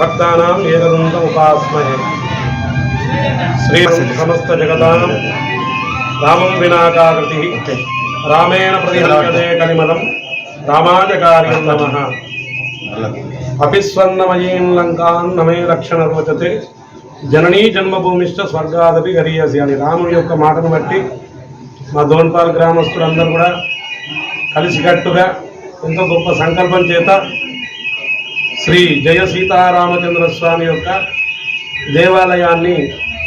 భక్తానాం ఏకదంతం ఉపాస్మహే. శ్రీ సమస్త జగతాం రామం వినాకాకృతి. రామేణ ప్రతిహతే కలిమలం రామాజకార్యం నమ. అపిస్వర్ణమయీం లంకాన్ నమే రక్షణ రోచతే. జననీ జన్మభూమిష్ట స్వర్గాదపి గరీయసి అని రాముడి యొక్క మాటను బట్టి మా దోన్పాల్ గ్రామస్తులందరూ కూడా కలిసికట్టుగా ఎంతో గొప్ప సంకల్పం చేత శ్రీ జయ సీతారామచంద్ర స్వామి యొక్క దేవాలయాన్ని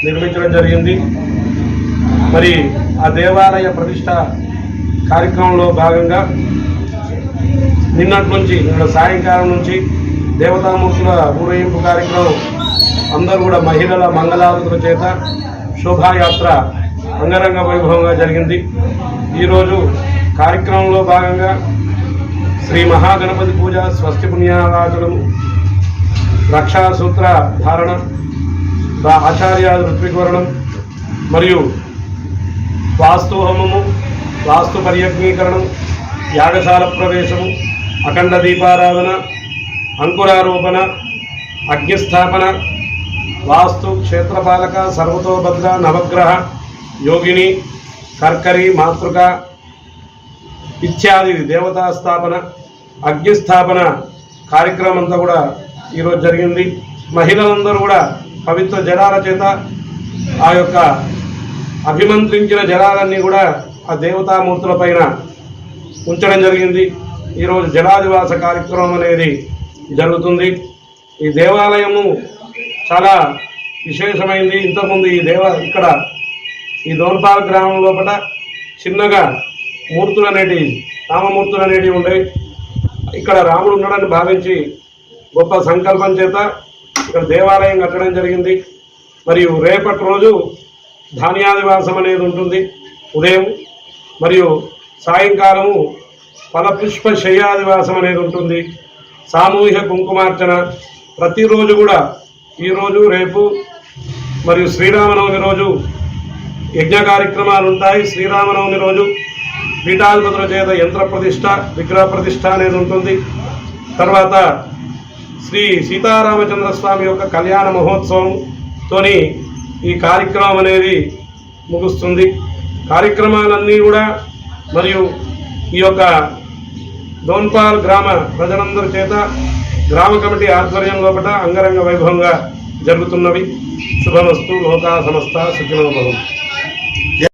నిర్మించడం జరిగింది. మరి ఆ దేవాలయ ప్రతిష్ట కార్యక్రమంలో భాగంగా నిన్నటి నుంచి నిన్న సాయంకాలం నుంచి దేవతామూర్తుల ఊరేగింపు కార్యక్రమం అందరూ కూడా మహిళల మంగళారతుల చేత శోభాయాత్ర అంగరంగ వైభవంగా జరిగింది. ఈరోజు కార్యక్రమంలో భాగంగా శ్రీ మహాగణపతి పూజ స్వస్తి పుణ్యావాచనము రక్షాసూత్ర ధారణ దా- ఆచార్య ఋత్వికవరణం మరియు వాస్తు హోమము వాస్తు పర్యజ్ఞీకరణం యాగశాల ప్రవేశము అఖండ దీపారాధన అంకురారోపణ అగ్నిస్థాపన వాస్తు క్షేత్రపాలక సర్వతోభద్ర నవగ్రహ యోగిని కర్కరి మాతృక ఇత్యాది దేవతా స్థాపన అగ్నిస్థాపన కార్యక్రమం అంతా కూడా ఈరోజు జరిగింది. మహిళలందరూ కూడా పవిత్ర జలాల చేత ఆ యొక్క అభిమంత్రించిన జలాలన్నీ కూడా ఆ దేవతామూర్తుల పైన ఉంచడం జరిగింది. ఈరోజు జలాదివాస కార్యక్రమం అనేది జరుగుతుంది. ఈ దేవాలయము చాలా విశేషమైంది. ఇంతకుముందు ఈ దేవ ఇక్కడ ఈ దోన్పాల్ గ్రామం లోపల చిన్నగా మూర్తులు అనేటివి రామమూర్తులు అనేటివి ఉండే. ఇక్కడ రాముడు ఉన్నాడని భావించి గొప్ప సంకల్పం చేత ఇక్కడ దేవాలయం కట్టడం జరిగింది. మరియు రేపటి రోజు ధాన్యాదివాసం అనేది ఉంటుంది. ఉదయం మరియు సాయంకాలము ఫలపుష్ప శయ్యాదివాసం అనేది ఉంటుంది. సామూహిక కుంకుమార్చన ప్రతిరోజు కూడా ఈరోజు రేపు మరియు శ్రీరామనవమి రోజు యజ్ఞ కార్యక్రమాలు ఉంటాయి. శ్రీరామనవమి రోజు పీఠాధిపతుల చేత యంత్ర ప్రతిష్ట విగ్రహ ప్రతిష్ట అనేది ఉంటుంది. తర్వాత శ్రీ సీతారామచంద్ర స్వామి యొక్క కళ్యాణ మహోత్సవంతోని ఈ కార్యక్రమం అనేది ముగుస్తుంది. కార్యక్రమాలన్నీ కూడా మరియు ఈ యొక్క దోన్పాల్ గ్రామ ప్రజలందరి చేత గ్రామ కమిటీ ఆధ్వర్యం లోపల అంగరంగ వైభవంగా జరుగుతున్నవి. శుభమస్తు లోకా సమస్త సుఖినోభవం